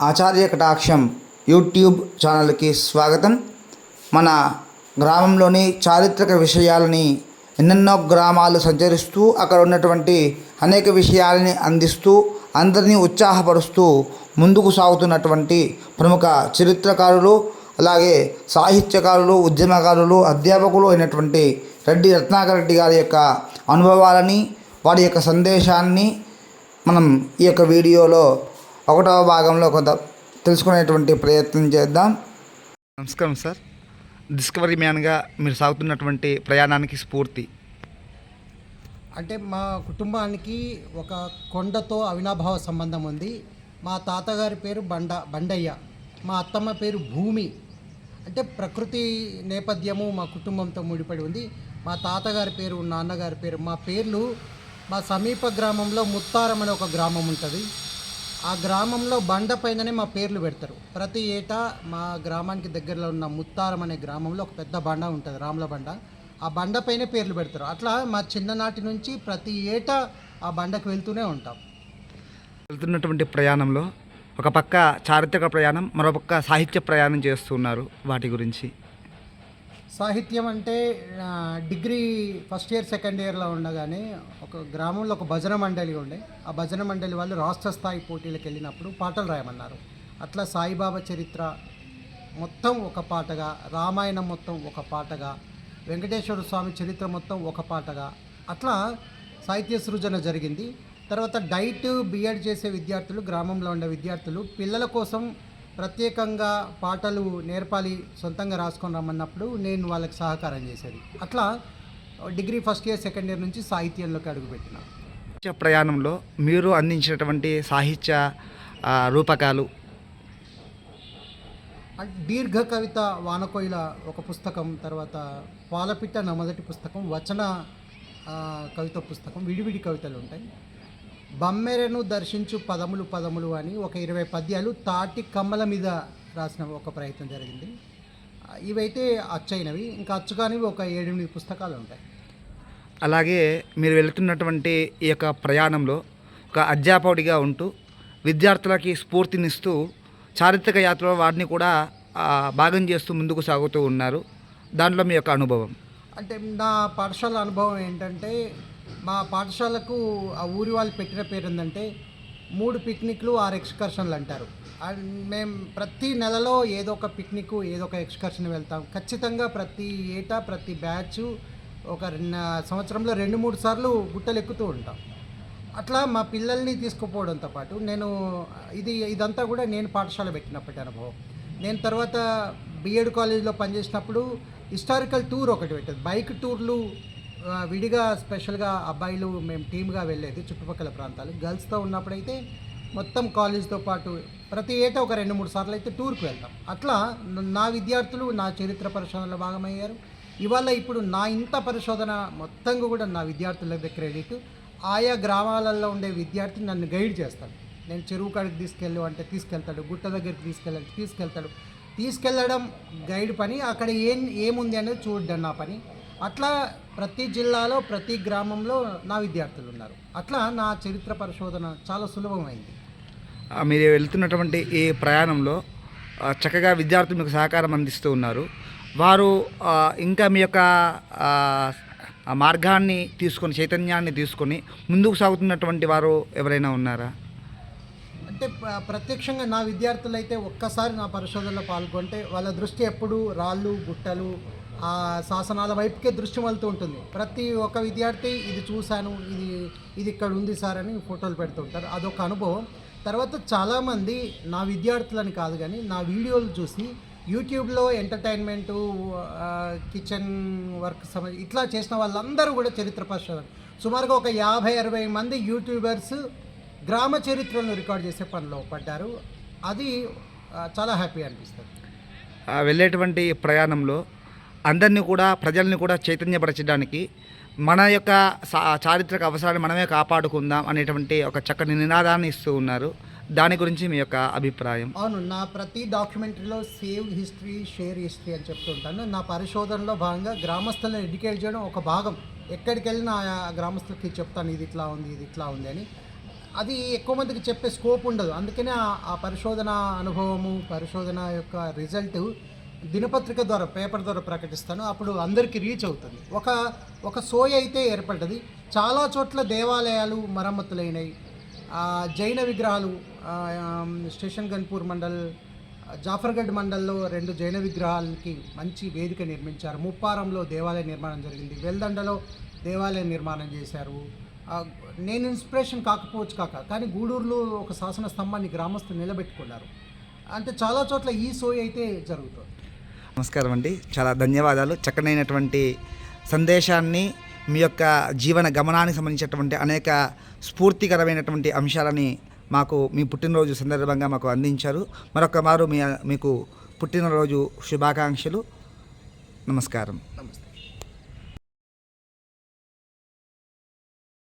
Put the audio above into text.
ఆచార్య కటాక్షం యూట్యూబ్ ఛానల్కి స్వాగతం. మన గ్రామంలోని చారిత్రక విషయాలని ఎన్నెన్నో గ్రామాలు సంచరిస్తూ అక్కడ ఉన్నటువంటి అనేక విషయాలని అందిస్తూ అందరినీ ఉత్సాహపరుస్తూ ముందుకు సాగుతున్నటువంటి ప్రముఖ చరిత్రకారులు అలాగే సాహిత్యకారులు ఉద్యమకారులు అధ్యాపకులు అయినటువంటి రెడ్డి రత్నాకర్ రెడ్డి గారి యొక్క అనుభవాలని వారి యొక్క సందేశాన్ని మనం ఈ యొక్క వీడియోలో ఒకటవ భాగంలో కొంత తెలుసుకునేటువంటి ప్రయత్నం చేద్దాం. నమస్కారం సార్. డిస్కవరీ మ్యాన్గా మీరు సాగుతున్నటువంటి ప్రయాణానికి స్ఫూర్తి. అంటే మా కుటుంబానికి ఒక కొండతో అవినాభావ సంబంధం ఉంది. మా తాతగారి పేరు బండ బండయ్య. మా అత్తమ్మ పేరు భూమి. అంటే ప్రకృతి నేపథ్యము మా కుటుంబంతో ముడిపడి ఉంది. మా తాతగారి పేరు నాన్నగారి పేరు మా పేర్లు మా సమీప గ్రామంలో ముత్తారం అనే ఒక గ్రామం ఉంటుంది. ఆ గ్రామంలో బండ పైననే మా పేర్లు పెడతారు. ప్రతి ఏటా మా గ్రామానికి దగ్గరలో ఉన్న ముత్తారం అనే గ్రామంలో ఒక పెద్ద బండ ఉంటుంది రాముల బండ. ఆ బండ పైనే పేర్లు పెడతారు. అట్లా మా చిన్ననాటి నుంచి ప్రతి ఏటా ఆ బండకు వెళ్తూనే ఉంటాం. వెళ్తున్నటువంటి ప్రయాణంలో ఒక పక్క చారిత్రక ప్రయాణం మరో పక్క సాహిత్య ప్రయాణం చేస్తున్నారు వాటి గురించి. సాహిత్యం అంటే డిగ్రీ ఫస్ట్ ఇయర్ సెకండ్ ఇయర్లో ఉండగానే ఒక గ్రామంలో ఒక భజన మండలి ఉండే. ఆ భజన మండలి వాళ్ళు రాష్ట్ర స్థాయి పోటీలకు వెళ్ళినప్పుడు పాటలు రాయమన్నారు. అట్లా సాయిబాబా చరిత్ర మొత్తం ఒక పాటగా రామాయణం మొత్తం ఒక పాటగా వెంకటేశ్వర స్వామి చరిత్ర మొత్తం ఒక పాటగా అట్లా సాహిత్య సృజన జరిగింది. తర్వాత డైట్ బిఎడ్ చేసే విద్యార్థులు గ్రామంలో ఉండే విద్యార్థులు పిల్లల కోసం ప్రత్యేకంగా పాటలు నేర్పాలి సొంతంగా రాసుకొని రమ్మన్నప్పుడు నేను వాళ్ళకి సహకారం చేసేది. అట్లా degree first year second year నుంచి సాహిత్యంలోకి అడుగుపెట్టిన సాహిత్య ప్రయాణంలో మీరు అందించినటువంటి సాహిత్య రూపకాలు? దీర్ఘ కవిత వానకోయిల ఒక పుస్తకం తర్వాత పాలపిట్ట నా మొదటి పుస్తకం వచన కవిత పుస్తకం విడివిడి కవితలు ఉంటాయి. బమ్మెరను దర్శించు పదములు పదములు అని ఒక ఇరవై పద్యాలు తాటి కమ్మల మీద రాసిన ఒక ప్రయత్నం జరిగింది. ఇవైతే అచ్చైనవి ఇంకా అచ్చుకానివి ఒక ఏడెనిమిది పుస్తకాలు ఉంటాయి. అలాగే మీరు వెళుతున్నటువంటి ఈ యొక్క ప్రయాణంలో ఒక అధ్యాపకుడిగా ఉంటూ విద్యార్థులకి స్ఫూర్తినిస్తూ చారిత్రక యాత్రలో వాటిని కూడా భాగం చేస్తూ ముందుకు సాగుతూ ఉన్నారు. దాంట్లో మీ యొక్క అనుభవం? అంటే నా పాఠశాల అనుభవం ఏంటంటే మా పాఠశాలకు ఆ ఊరి వాళ్ళు పెట్టిన పేరు ఏంటంటే మూడు పిక్నిక్లు ఆరు ఎక్స్కర్షన్లు అంటారు. అండ్ మేము ప్రతి నెలలో ఏదో ఒక పిక్నిక్ ఏదో ఒక ఎక్స్కర్షన్ వెళ్తాం. ఖచ్చితంగా ప్రతి ఏటా ప్రతి బ్యాచ్ ఒక రెండు సంవత్సరంలో రెండు మూడు సార్లు గుట్టలు ఎక్కుతూ ఉంటాం. అట్లా మా పిల్లల్ని తీసుకుపోవడంతో పాటు నేను ఇది ఇదంతా కూడా నేను పాఠశాల పెట్టినప్పటి అనుభవం. నేను తర్వాత బిఎడ్ కాలేజ్లో పనిచేసినప్పుడు హిస్టారికల్ టూర్ ఒకటి పెట్టేది బైక్ టూర్లు విడిగా స్పెషల్గా అబ్బాయిలు మేము టీమ్గా వెళ్ళేది చుట్టుపక్కల ప్రాంతాలు. గర్ల్స్తో ఉన్నప్పుడైతే మొత్తం కాలేజ్తో పాటు ప్రతి ఏటా ఒక రెండు మూడు సార్లు అయితే టూర్కి వెళ్తాం. అట్లా నా విద్యార్థులు నా చరిత్ర పరిశోధనలో భాగమయ్యారు. ఇవాళ ఇప్పుడు నా ఇంత పరిశోధన మొత్తంగా కూడా నా విద్యార్థుల దగ్గర క్రెడిట్. ఆయా గ్రామాలలో ఉండే విద్యార్థి నన్ను గైడ్ చేస్తాడు. నేను చెరువు కాడికి తీసుకెళ్ళు అంటే తీసుకెళ్తాడు గుట్ట దగ్గరికి తీసుకెళ్ళాలి తీసుకెళ్తాడు. తీసుకెళ్ళడం గైడ్ పని అక్కడ ఏం ఏముంది అనేది చూడడం నా పని. అట్లా ప్రతి జిల్లాలో ప్రతి గ్రామంలో నా విద్యార్థులు ఉన్నారు అట్లా నా చరిత్ర పరిశోధన చాలా సులభమైంది. మీరు వెళ్తున్నటువంటి ఈ ప్రయాణంలో చక్కగా విద్యార్థులు మీకు సహకారం అందిస్తూ ఉన్నారు. వారు ఇంకా మీ యొక్క మార్గాన్ని తీసుకొని చైతన్యాన్ని తీసుకొని ముందుకు సాగుతున్నటువంటి వారు ఎవరైనా ఉన్నారా? అంటే ప్ర- ప్రత్యక్షంగా నా విద్యార్థులు అయితే ఒక్కసారి నా పరిశోధనలో పాల్గొంటే వాళ్ళ దృష్టి ఎప్పుడు రాళ్ళు గుట్టలు ఆ శాసనాల వైపుకే దృష్టి వెళ్తూ ఉంటుంది. ప్రతి ఒక్క విద్యార్థి ఇది చూశాను ఇది ఇది ఇక్కడ ఉంది సార్ అని ఫోటోలు పెడుతుంటారు అదొక అనుభవం. తర్వాత చాలామంది నా విద్యార్థులని కాదు కానీ నా వీడియోలు చూసి యూట్యూబ్లో ఎంటర్టైన్మెంటు కిచెన్ వర్క్ సంబంధించి ఇట్లా చేసిన వాళ్ళందరూ కూడా చరిత్ర పరిశోధన. సుమారుగా ఒక యాభై అరవై మంది యూట్యూబర్స్ గ్రామ చరిత్రను రికార్డ్ చేసే పనిలో పడ్డారు. అది చాలా హ్యాపీ అనిపిస్తుంది. వెళ్ళేటువంటి ప్రయాణంలో అందరినీ కూడా ప్రజల్ని కూడా చైతన్యపరచడానికి మన యొక్క సా- చారిత్రక అవసరాన్ని మనమే కాపాడుకుందాం అనేటువంటి ఒక చక్కని నినాదాన్ని ఇస్తూ ఉన్నారు. దాని గురించి మీ యొక్క అభిప్రాయం? అవును నా ప్రతి డాక్యుమెంటరీలో సేవ్ హిస్టరీ షేర్ హిస్టరీ అని చెప్తుంటాను నా పరిశోధనలో భాగంగా గ్రామస్తులను ఎడ్యుకేట్ చేయడం ఒక భాగం. ఎక్కడికి వెళ్ళినా ఆ గ్రామస్తులకి చెప్తాను ఇది ఇట్లా ఉంది ఇది ఇట్లా ఉంది అని. అది ఎక్కువ మందికి చెప్పే స్కోప్ ఉండదు. అందుకనే ఆ పరిశోధన అనుభవము పరిశోధన యొక్క రిజల్ట్ దినపత్రిక ద్వారా పేపర్ ద్వారా ప్రకటిస్తాను. అప్పుడు అందరికీ రీచ్ అవుతుంది. ఒక ఒక సోయ అయితే ఏర్పడ్డది. చాలా చోట్ల దేవాలయాలు మరమ్మతులైనవి జైన విగ్రహాలు స్టేషన్ గన్పూర్ మండల్ జాఫర్గఢ్ మండల్లో రెండు జైన విగ్రహాలకి మంచి వేదిక నిర్మించారు. ముప్పారంలో దేవాలయ నిర్మాణం జరిగింది. వెల్దండలో దేవాలయ నిర్మాణం చేశారు. నేను ఇన్స్పిరేషన్ కాకపోవచ్చు కాక కానీ గూడూరులో ఒక శాసన స్తంభాన్ని గ్రామస్తులు నిలబెట్టుకున్నారు. అంటే చాలా చోట్ల ఈ సోయి అయితే జరుగుతుంది. నమస్కారం అండి. చాలా ధన్యవాదాలు. చక్కనైనటువంటి సందేశాన్ని మీ యొక్క జీవన గమనానికి సంబంధించినటువంటి అనేక స్ఫూర్తికరమైనటువంటి అంశాలని మాకు మీ పుట్టినరోజు సందర్భంగా మాకు అందించారు. మరొక మారు మీ మీకు పుట్టినరోజు శుభాకాంక్షలు. నమస్కారం. నమస్తే.